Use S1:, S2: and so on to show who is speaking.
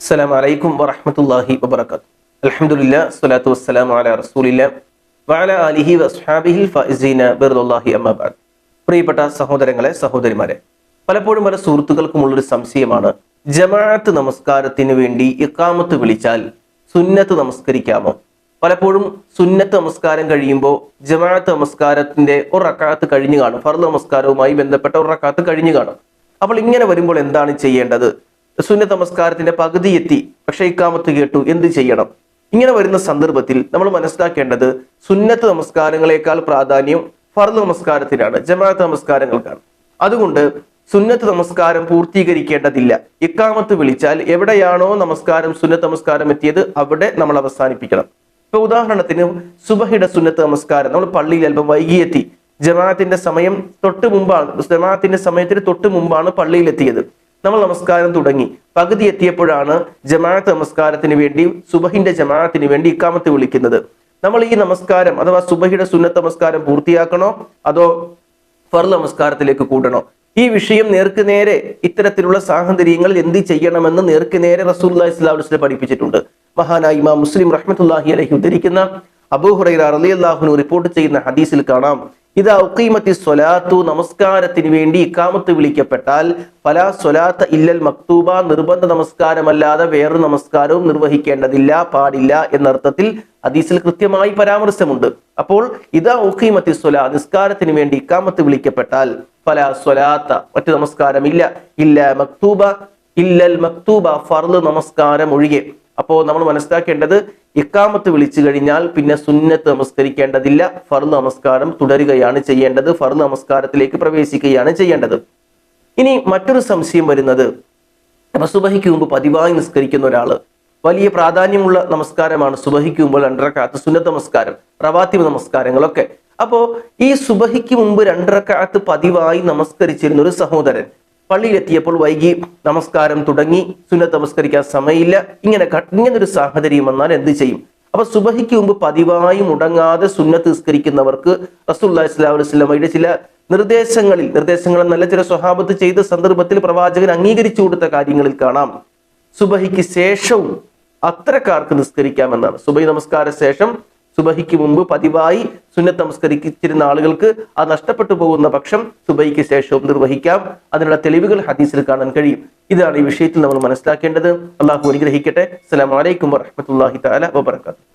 S1: അസ്സലാമു വലൈക്കും വറഹ്മത്തുള്ളാഹി വബറകാത്ത് അലഹമുല്ല സ്വലാത്തു വസ്സലാം അലാ റസൂലില്ല വാല ആലിഹി വസ്ഹാബിഹിൽ ഫൈസീന ബിർദുല്ലാഹി അമ്മബാദ് പ്രിയപ്പെട്ട സഹോദരങ്ങളെ സഹോദരിമാരെ പലപ്പോഴും പല സുഹൃത്തുക്കൾക്കുമുള്ളൊരു സംശയമാണ് ജമാഅത്ത് നമസ്കാരത്തിന് വേണ്ടി ഇക്കാമത്ത് വിളിച്ചാൽ സുന്നത്ത് നമസ്കരിക്കാമോ? പലപ്പോഴും സുന്നത്ത് നമസ്കാരം കഴിയുമ്പോൾ ജമാഅത്ത് നമസ്കാരത്തിന്റെ ഒരു റക്കാത്ത് കഴിഞ്ഞു കാണും ഫർദ് നമസ്കാരവുമായി ബന്ധപ്പെട്ട ഒരു റക്കാത്ത് കഴിഞ്ഞു കാണും. അപ്പോൾ ഇങ്ങനെ വരുമ്പോൾ എന്താണ് ചെയ്യേണ്ടത്? സുന്നത്ത് നമസ്കാരത്തിന്റെ പകുതി എത്തി പക്ഷേ ഇക്കാമത്ത് കേട്ടു എന്ത് ചെയ്യണം? ഇങ്ങനെ വരുന്ന സന്ദർഭത്തിൽ നമ്മൾ മനസ്സിലാക്കേണ്ടത് സുന്നത്ത് നമസ്കാരങ്ങളെക്കാൾ പ്രാധാന്യം ഫർദ് നമസ്കാരത്തിനാണ് ജമാഅത്ത് നമസ്കാരങ്ങൾക്കാണ്. അതുകൊണ്ട് സുന്നത്ത് നമസ്കാരം പൂർത്തീകരിക്കേണ്ടതില്ല. ഇക്കാമത്ത് വിളിച്ചാൽ എവിടെയാണോ നമസ്കാരം സുന്നത്ത് നമസ്കാരം എത്തിയത് അവിടെ നമ്മൾ അവസാനിപ്പിക്കണം. ഇപ്പൊ ഉദാഹരണത്തിന് സുബഹിയുടെ സുന്നത്ത് നമസ്കാരം നമ്മൾ പള്ളിയിൽ അല്പം വൈകിയെത്തി. ജമാഅത്തിന്റെ സമയം തൊട്ട് മുമ്പാണ് ജമാഅത്തിന്റെ സമയത്തിന് തൊട്ട് മുമ്പാണ് പള്ളിയിൽ എത്തിയത് നമ്മൾ നമസ്കാരം തുടങ്ങി. പകുതി എത്തിയപ്പോഴാണ് ജമാഅത്ത് നമസ്കാരത്തിന് വേണ്ടി സുബഹിന്റെ ജമാഅത്തിന് വേണ്ടി ഇക്കാമത്ത് വിളിക്കുന്നത്. നമ്മൾ ഈ നമസ്കാരം അഥവാ സുബഹിയുടെ സുന്നത്ത് നമസ്കാരം പൂർത്തിയാക്കണോ? അതോ ഫർ നമസ്കാരത്തിലേക്ക് കൂടണോ? ഈ വിഷയം നേർക്കുനേരെ ഇത്തരത്തിലുള്ള സാഹചര്യങ്ങളിൽ എന്ത് ചെയ്യണമെന്ന് നേർക്കുനേരെ റസൂല്ലാ ഇസ്ലാം പഠിപ്പിച്ചിട്ടുണ്ട്. മഹാനായ ഇമാം മുസ്ലിം റഹ്മത്തുല്ലാഹി അലഹി ഉദ്ധരിക്കുന്ന അബൂഹുറൈറ അൻഹു റിപ്പോർട്ട് ചെയ്യുന്ന ഹദീസിൽ കാണാം. ഇതാ ഔക്കീമത്തി സ്വലാത്തു നമസ്കാരത്തിന് വേണ്ടി ഇക്കാമത്ത് വിളിക്കപ്പെട്ടാൽ പല സ്വലാത്ത ഇല്ലൽ മക്തൂബ നിർബന്ധ നമസ്കാരമല്ലാതെ വേറൊരു നമസ്കാരവും നിർവഹിക്കേണ്ടതില്ല പാടില്ല എന്നർത്ഥത്തിൽ ഹദീസിൽ കൃത്യമായി പരാമർശമുണ്ട്. അപ്പോൾ ഇതാ ഉക്കീമത്തി സ്വലാ നിസ്കാരത്തിന് വേണ്ടി ഇക്കാമത്ത് വിളിക്കപ്പെട്ടാൽ പല സ്വലാത്ത മറ്റു നമസ്കാരമില്ല. ഇല്ല മക്തൂബ ഇല്ലൽ മക്തൂബ ഫർദ് നമസ്കാരം ഒഴികെ. അപ്പോ നമ്മൾ മനസ്സിലാക്കേണ്ടത് ഇക്കാമത്ത് വിളിച്ചു കഴിഞ്ഞാൽ പിന്നെ സുന്നത്ത് നമസ്കരിക്കേണ്ടതില്ല. ഫറു നമസ്കാരം തുടരുകയാണ് ചെയ്യേണ്ടത്. ഫറു നമസ്കാരത്തിലേക്ക് പ്രവേശിക്കുകയാണ് ചെയ്യേണ്ടത്. ഇനി മറ്റൊരു സംശയം വരുന്നത്. സുബഹിക്ക് മുമ്പ് പതിവായി നിസ്കരിക്കുന്ന ഒരാൾ വലിയ പ്രാധാന്യമുള്ള നമസ്കാരമാണ് സുബഹിക്ക് മുമ്പ് രണ്ടരക്കാലത്ത് സുന്നത്ത് നമസ്കാരം റവാത്തിബ് നമസ്കാരങ്ങളൊക്കെ. അപ്പോ ഈ സുബഹിക്ക് മുമ്പ് രണ്ടരക്കാലത്ത് പതിവായി നമസ്കരിച്ചിരുന്ന ഒരു സഹോദരൻ പള്ളിയിലെത്തിയപ്പോൾ വൈകി നമസ്കാരം തുടങ്ങി സുന്നത്ത് നമസ്കരിക്കാൻ സമയമില്ല. ഇങ്ങനെ ഇങ്ങനെ ഒരു സാഹചര്യം വന്നാൽ എന്ത് ചെയ്യും? അപ്പൊ സുബഹിക്ക് മുമ്പ് പതിവായി മുടങ്ങാതെ സുന്നത്ത് നിസ്കരിക്കുന്നവർക്ക് റസൂല്ലാ ചില നിർദ്ദേശങ്ങളിൽ നിർദ്ദേശങ്ങൾ നല്ല ചില സ്വഭാവത്ത് ചെയ്ത സന്ദർഭത്തിൽ പ്രവാചകൻ അംഗീകരിച്ചു കൊടുത്ത കാര്യങ്ങളിൽ കാണാം. സുബഹിക്ക് ശേഷവും അത്തരക്കാർക്ക് നിസ്കരിക്കാമെന്നാണ്. സുബഹി നമസ്കാര ശേഷം സുബഹിക്ക് മുമ്പ് പതിവായി സുന്നത്ത് നമസ്കരിച്ചിരുന്ന ആളുകൾക്ക് അത് നഷ്ടപ്പെട്ടു പോകുന്ന പക്ഷം സുബഹിക്ക് ശേഷവും നിർവഹിക്കാം. അതിനുള്ള തെളിവുകൾ ഹദീസിൽ കാണാൻ കഴിയും. ഇതാണ് ഈ വിഷയത്തിൽ നമ്മൾ മനസ്സിലാക്കേണ്ടത്. അള്ളാഹു അനുഗ്രഹിക്കട്ടെ. അസ്സലാമലൈക്കും വറഹ്മത്തുള്ളാഹി തആല വബറകാതുഹു.